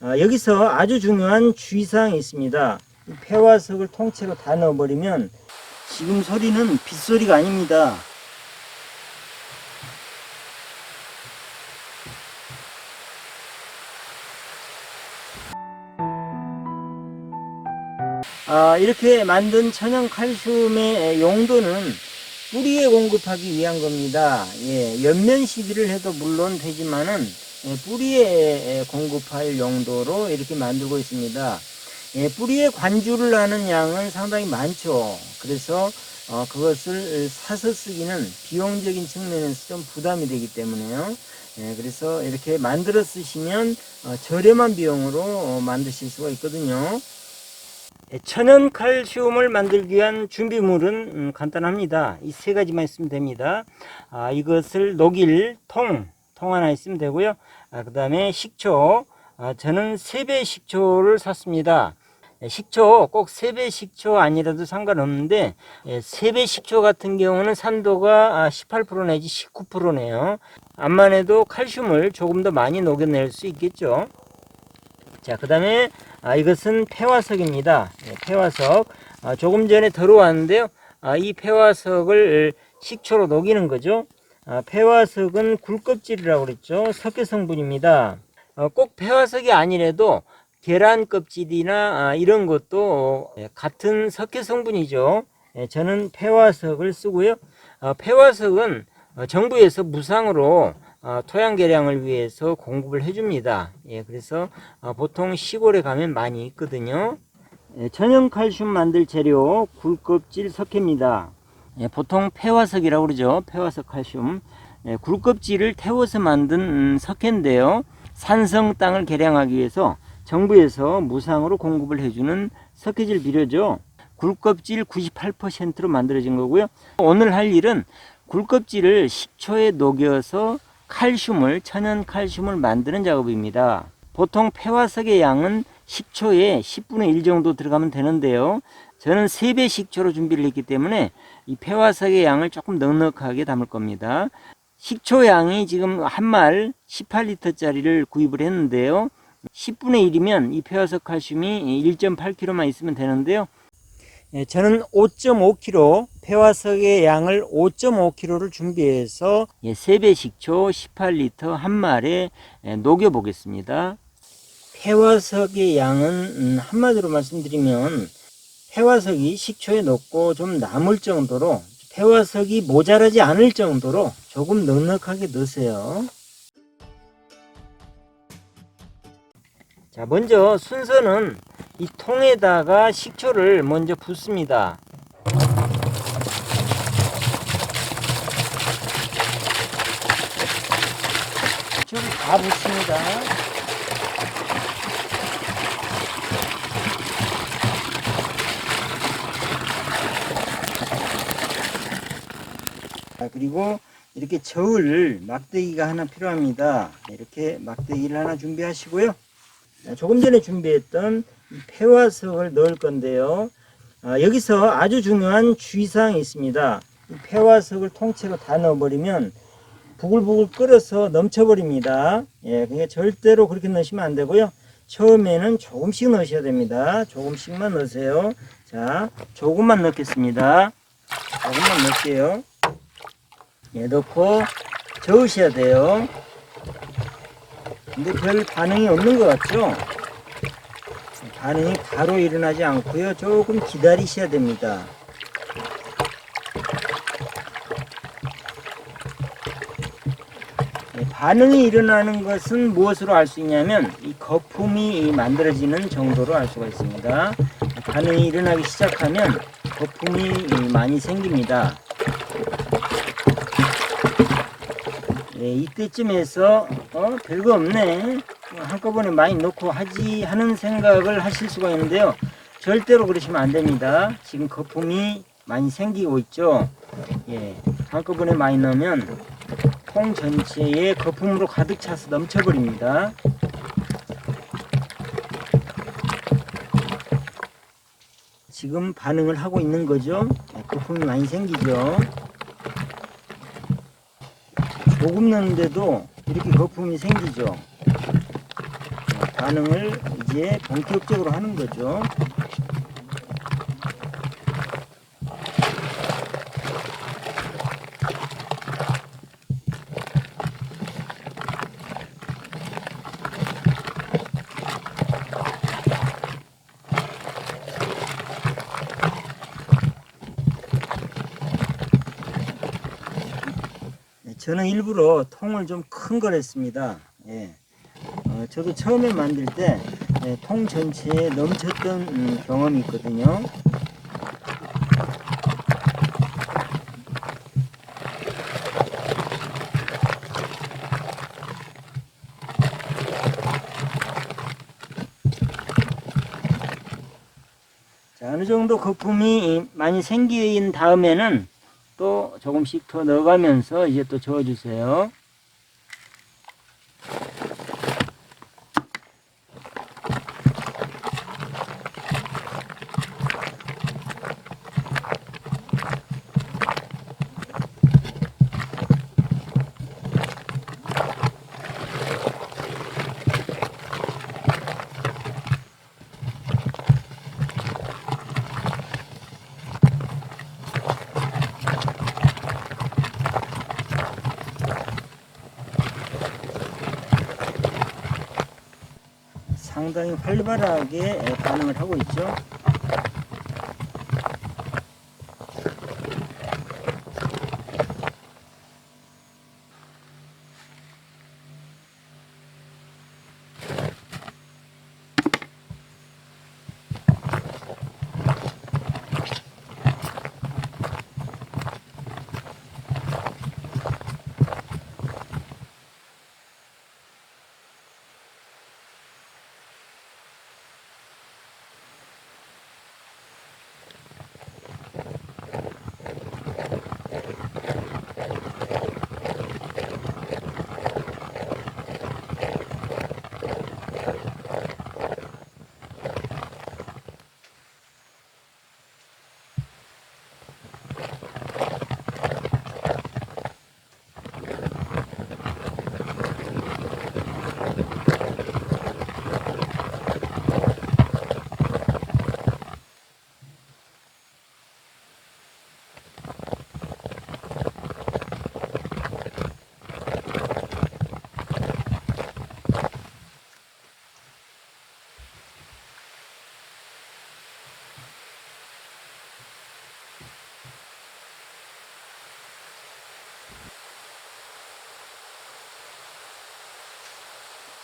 아, 여기서 아주 중요한 주의사항이 있습니다. 이 폐화석을 통째로 다 넣어버리면 지금 소리는 빗소리가 아닙니다. 아, 이렇게 만든 천연 칼슘의 용도는 뿌리에 공급하기 위한 겁니다. 예, 연면 시비를 해도 물론 되지만은 예, 뿌리에 공급할 용도로 이렇게 만들고 있습니다. 예, 뿌리에 관주를 하는 양은 상당히 많죠. 그래서 어, 그것을 사서 쓰기는 비용적인 측면에서 좀 부담이 되기 때문에요. 예, 그래서 이렇게 만들어 쓰시면 어, 저렴한 비용으로 어, 만드실 수가 있거든요. 예, 천연 칼슘을 만들기 위한 준비물은 음, 간단합니다. 이 세 가지만 있으면 됩니다. 아, 이것을 녹일 통, 통 하나 있으면 되고요. 아, 그 다음에 식초, 아, 저는 세배 식초를 샀습니다. 예, 식초 꼭 세배 식초 아니라도 상관없는데 예, 세배 식초 같은 경우는 산도가 아, 18% 내지 19%네요. 암만 해도 칼슘을 조금 더 많이 녹여낼 수 있겠죠. 자, 그 다음에 아, 이것은 폐화석입니다. 예, 폐화석. 아, 조금 전에 들어왔는데요. 아, 이 폐화석을 식초로 녹이는 거죠. 아, 폐화석은 굴껍질이라고 그랬죠. 석회 성분입니다. 어, 꼭 폐화석이 아니래도 계란 껍질이나 아, 이런 것도 예, 같은 석회 성분이죠. 예, 저는 폐화석을 쓰고요. 어, 폐화석은 어, 정부에서 무상으로 어, 토양 개량을 위해서 공급을 해줍니다. 예, 그래서 어, 보통 시골에 가면 많이 있거든요. 예, 천연 칼슘 만들 재료 굴껍질 석회입니다. 예, 보통 폐화석이라고 그러죠. 폐화석 칼슘. 예, 굴껍질을 태워서 만든 음, 석회인데요. 산성 땅을 개량하기 위해서 정부에서 무상으로 공급을 해주는 석회질 비료죠. 굴껍질 98%로 만들어진 거고요. 오늘 할 일은 굴껍질을 식초에 녹여서 칼슘을 천연 칼슘을 만드는 작업입니다. 보통 폐화석의 양은 식초에 10분의 1 정도 들어가면 되는데요. 저는 3배 식초로 준비를 했기 때문에 이 폐화석의 양을 조금 넉넉하게 담을 겁니다. 식초 양이 지금 한 말 18리터짜리를 구입을 했는데요. 10분의 1이면 이 폐화석 칼슘이 1.8kg만 있으면 되는데요. 예, 저는 5.5kg 폐화석의 양을 5.5kg를 준비해서 예, 3배 식초 18리터 한 말에 예, 녹여 보겠습니다. 폐화석의 양은 음, 한마디로 말씀드리면 폐화석이 식초에 녹고 좀 남을 정도로 폐화석이 모자라지 않을 정도로 조금 넉넉하게 넣으세요. 자, 먼저 순서는 이 통에다가 식초를 먼저 붓습니다. 식초를 다 붓습니다. 자, 그리고 이렇게 저을 막대기가 하나 필요합니다. 이렇게 막대기를 하나 준비하시고요. 자, 조금 전에 준비했던 이 폐화석을 넣을 건데요. 아, 여기서 아주 중요한 주의사항이 있습니다. 이 폐화석을 통째로 다 넣어버리면 부글부글 끓어서 넘쳐버립니다. 예, 그러니까 절대로 그렇게 넣으시면 안 되고요. 처음에는 조금씩 넣으셔야 됩니다. 조금씩만 넣으세요. 자, 조금만 넣겠습니다. 조금만 넣을게요. 예, 넣고 저으셔야 돼요. 근데 별 반응이 없는 것 같죠? 반응이 바로 일어나지 않고요. 조금 기다리셔야 됩니다. 네, 반응이 일어나는 것은 무엇으로 알 수 있냐면 이 거품이 만들어지는 정도로 알 수가 있습니다. 반응이 일어나기 시작하면 거품이 많이 생깁니다. 네, 이때쯤에서 어 별거 없네. 한꺼번에 많이 넣고 하지 하는 생각을 하실 수가 있는데요. 절대로 그러시면 안 됩니다. 지금 거품이 많이 생기고 있죠. 예 한꺼번에 많이 넣으면 통 전체에 거품으로 가득 차서 넘쳐버립니다. 지금 반응을 하고 있는 거죠? 예, 거품이 많이 생기죠 조금 넣는데도 이렇게 거품이 생기죠. 반응을 이제 본격적으로 하는 거죠. 저는 일부러 통을 좀 큰 걸 했습니다. 예. 어, 저도 처음에 만들 때, 예, 통 전체에 넘쳤던 음, 경험이 있거든요. 자, 어느 정도 거품이 많이 생긴 다음에는 또 조금씩 더 넣어가면서 이제 또 저어주세요. 상당히 활발하게 반응을 하고 있죠.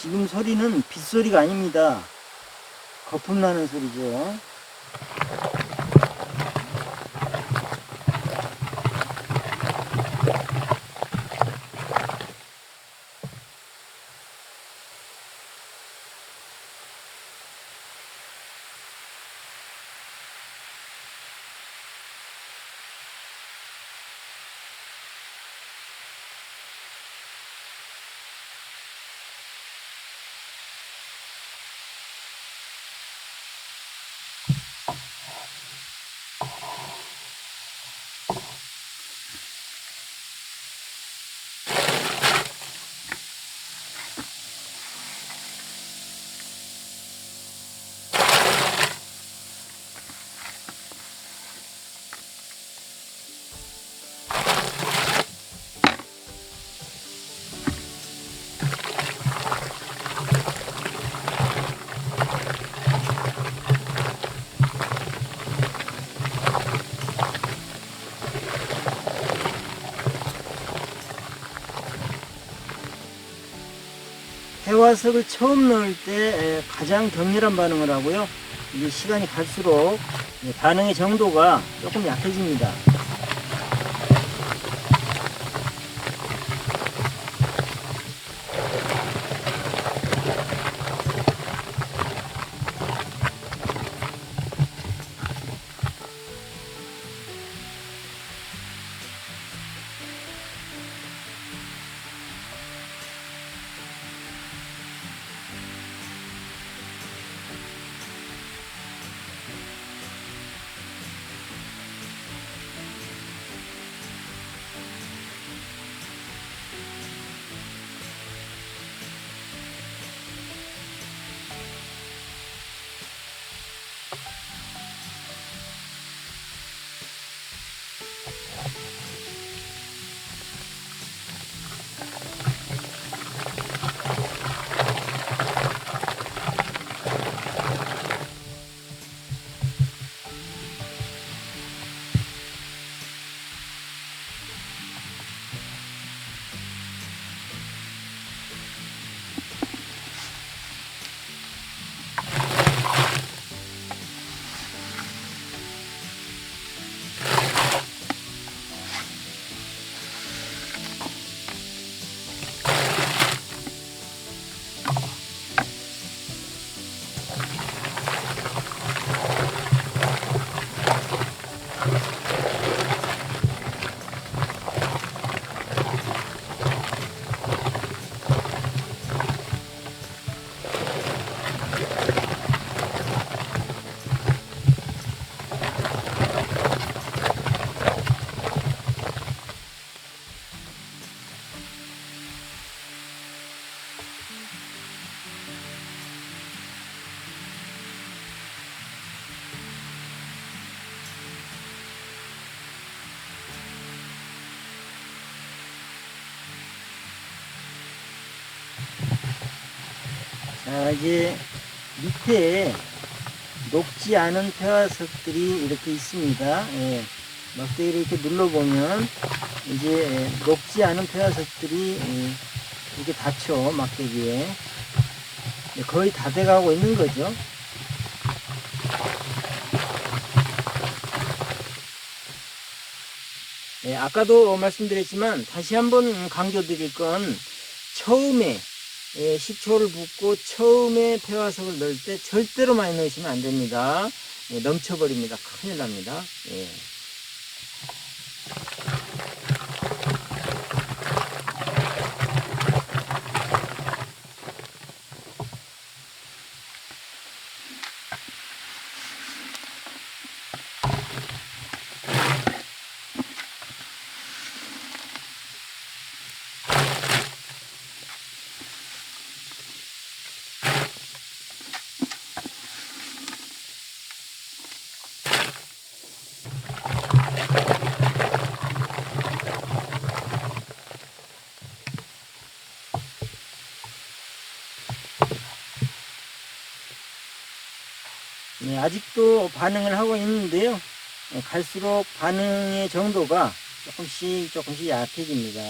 지금 소리는 빗소리가 아닙니다. 거품 나는 소리죠. 해 화석을 처음 넣을 때 에, 가장 격렬한 반응을 하고요. 이제 시간이 갈수록 예, 반응의 정도가 조금 약해집니다. 자, 이제 밑에 녹지 않은 태화석들이 이렇게 있습니다. 예. 막대기를 이렇게 눌러보면 이제 녹지 않은 태화석들이 예, 이렇게 닫혀 막대기에 예, 거의 다 돼가고 있는 거죠. 예, 아까도 말씀드렸지만 다시 한번 강조드릴 건 처음에 예, 식초를 붓고 처음에 폐화석을 넣을 때 절대로 많이 넣으시면 안 됩니다. 예, 넘쳐버립니다. 큰일 납니다. 예. 네, 아직도 반응을 하고 있는데요. 예, 갈수록 반응의 정도가 조금씩 조금씩 약해집니다.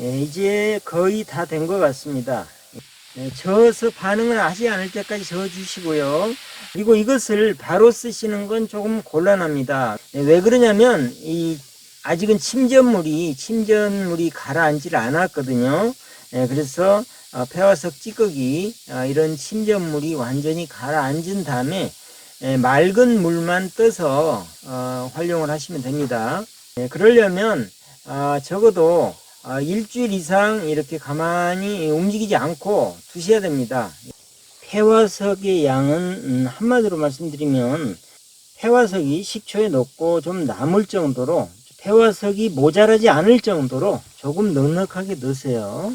예, 이제 거의 다 된 것 같습니다. 예, 저어서 반응을 하지 않을 때까지 저어 주시고요. 그리고 이것을 바로 쓰시는 건 조금 곤란합니다. 예, 왜 그러냐면 이 아직은 침전물이 침전물이 가라앉질 않았거든요. 예, 그래서 어, 폐화석 찌꺼기 어, 이런 침전물이 완전히 가라앉은 다음에 예, 맑은 물만 떠서 어, 활용을 하시면 됩니다. 예, 그러려면 아, 적어도 아, 일주일 이상 이렇게 가만히 움직이지 않고 두셔야 됩니다. 폐화석의 양은 음, 한마디로 말씀드리면 폐화석이 식초에 넣고 좀 남을 정도로 폐화석이 모자라지 않을 정도로 조금 넉넉하게 넣으세요.